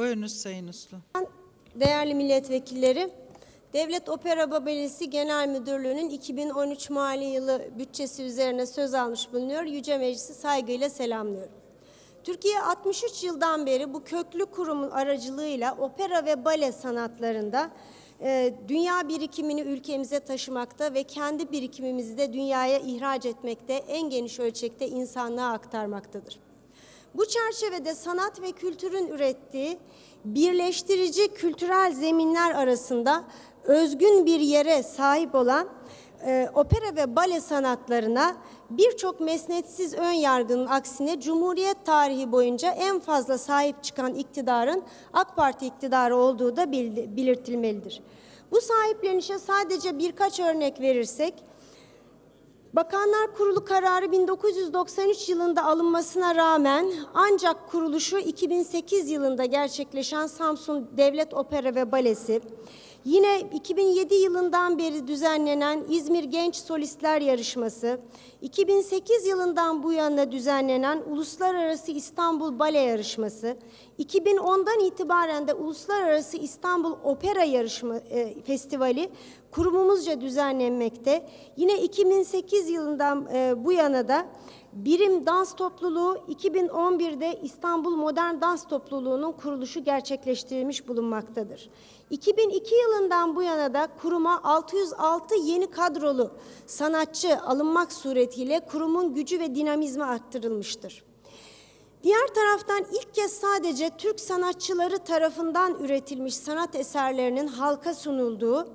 Buyurunuz Sayın Uslu. Değerli milletvekilleri, Devlet Opera Balesi Genel Müdürlüğü'nün 2013 mali yılı bütçesi üzerine söz almış bulunuyor. Yüce Meclisi saygıyla selamlıyorum. Türkiye 63 yıldan beri bu köklü kurumun aracılığıyla opera ve bale sanatlarında e, dünya birikimini ülkemize taşımakta ve kendi birikimimizi de dünyaya ihraç etmekte, en geniş ölçekte insanlığa aktarmaktadır. Bu çerçevede sanat ve kültürün ürettiği birleştirici kültürel zeminler arasında özgün bir yere sahip olan e, opera ve bale sanatlarına birçok mesnetsiz ön yargının aksine Cumhuriyet tarihi boyunca en fazla sahip çıkan iktidarın AK Parti iktidarı olduğu da belirtilmelidir. Bu sahiplenişe sadece birkaç örnek verirsek, Bakanlar Kurulu kararı 1993 yılında alınmasına rağmen ancak kuruluşu 2008 yılında gerçekleşen Samsun Devlet Opera ve Balesi, yine 2007 yılından beri düzenlenen İzmir Genç Solistler Yarışması, 2008 yılından bu yana düzenlenen Uluslararası İstanbul Bale Yarışması, 2010'dan itibaren de Uluslararası İstanbul Opera Yarışma e, Festivali kurumumuzca düzenlenmekte. Yine 2008 yılından e, bu yana da Birim Dans Topluluğu 2011'de İstanbul Modern Dans Topluluğu'nun kuruluşu gerçekleştirilmiş bulunmaktadır. 2002 yılından bu yana da kuruma 606 yeni kadrolu sanatçı alınmak suretiyle kurumun gücü ve dinamizmi arttırılmıştır. Diğer taraftan ilk kez sadece Türk sanatçıları tarafından üretilmiş sanat eserlerinin halka sunulduğu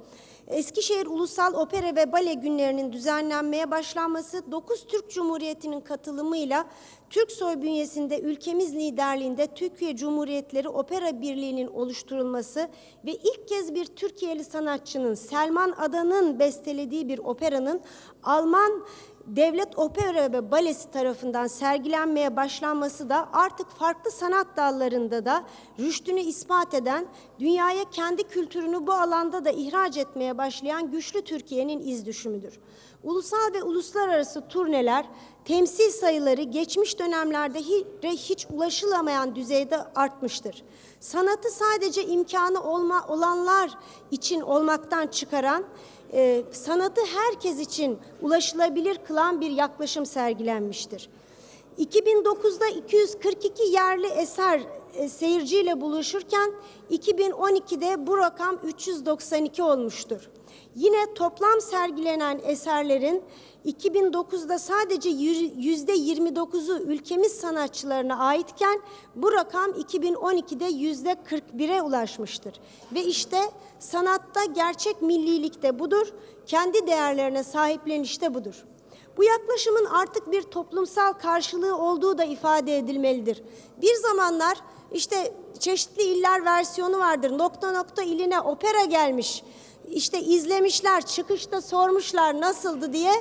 Eskişehir Ulusal Opera ve Bale günlerinin düzenlenmeye başlanması 9 Türk Cumhuriyeti'nin katılımıyla Türk soy bünyesinde ülkemiz liderliğinde Türkiye Cumhuriyetleri Opera Birliği'nin oluşturulması ve ilk kez bir Türkiye'li sanatçının Selman Adan'ın bestelediği bir operanın Alman Devlet Opera ve Balesi tarafından sergilenmeye başlanması da artık farklı sanat dallarında da rüştünü ispat eden, dünyaya kendi kültürünü bu alanda da ihraç etmeye başlayan güçlü Türkiye'nin iz düşümüdür. Ulusal ve uluslararası turneler, temsil sayıları geçmiş dönemlerde hi- hiç ulaşılamayan düzeyde artmıştır. Sanatı sadece imkanı olma, olanlar için olmaktan çıkaran, e, sanatı herkes için ulaşılabilir kılan bir yaklaşım sergilenmiştir. 2009'da 242 yerli eser e, seyirciyle buluşurken 2012'de bu rakam 392 olmuştur. Yine toplam sergilenen eserlerin 2009'da sadece yüzde 29'u ülkemiz sanatçılarına aitken bu rakam 2012'de yüzde 41'e ulaşmıştır. Ve işte sanatta gerçek millilik de budur, kendi değerlerine sahipleniş de budur. Bu yaklaşımın artık bir toplumsal karşılığı olduğu da ifade edilmelidir. Bir zamanlar işte çeşitli iller versiyonu vardır. Nokta nokta iline opera gelmiş. İşte izlemişler, çıkışta sormuşlar nasıldı diye.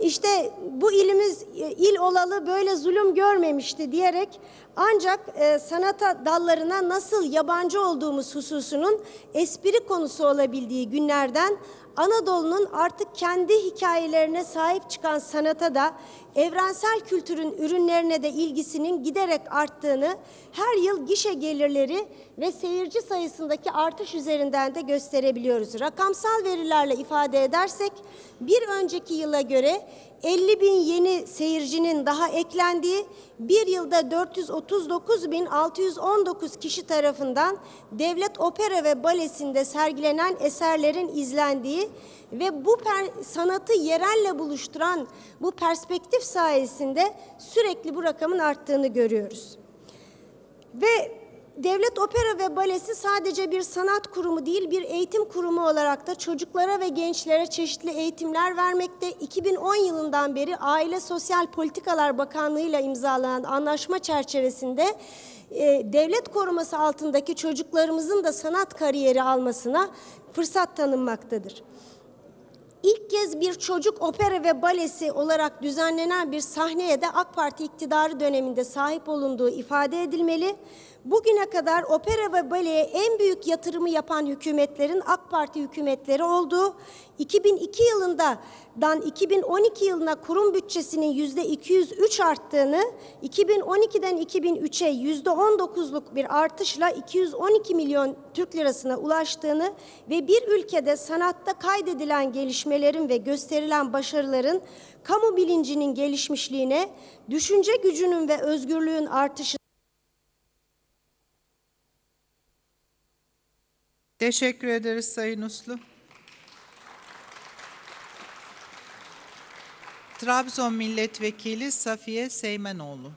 İşte bu ilimiz e, il olalı böyle zulüm görmemişti diyerek ancak e, sanata dallarına nasıl yabancı olduğumuz hususunun espri konusu olabildiği günlerden Anadolu'nun artık kendi hikayelerine sahip çıkan sanata da evrensel kültürün ürünlerine de ilgisinin giderek arttığını her yıl gişe gelirleri ve seyirci sayısındaki artış üzerinden de gösterebiliyoruz. Rakamsal verilerle ifade edersek bir önceki yıla göre 50 bin yeni seyircinin daha eklendiği bir yılda 439 bin 619 kişi tarafından Devlet Opera ve Balesi'nde sergilenen eserlerin izlendiği ve bu sanatı yerelle buluşturan bu perspektif sayesinde sürekli bu rakamın arttığını görüyoruz. Ve Devlet Opera ve Balesi sadece bir sanat kurumu değil, bir eğitim kurumu olarak da çocuklara ve gençlere çeşitli eğitimler vermekte. 2010 yılından beri Aile Sosyal Politikalar Bakanlığı ile imzalanan anlaşma çerçevesinde e, devlet koruması altındaki çocuklarımızın da sanat kariyeri almasına fırsat tanınmaktadır. İlk kez bir çocuk opera ve balesi olarak düzenlenen bir sahneye de AK Parti iktidarı döneminde sahip olunduğu ifade edilmeli. Bugüne kadar opera ve baleye en büyük yatırımı yapan hükümetlerin AK Parti hükümetleri oldu. 2002 yılından 2012 yılına kurum bütçesinin yüzde 203 arttığını, 2012'den 2003'e yüzde 19'luk bir artışla 212 milyon Türk lirasına ulaştığını ve bir ülkede sanatta kaydedilen gelişmelerin ve gösterilen başarıların kamu bilincinin gelişmişliğine, düşünce gücünün ve özgürlüğün artışı Teşekkür ederiz Sayın Uslu. Trabzon Milletvekili Safiye Seymenoğlu.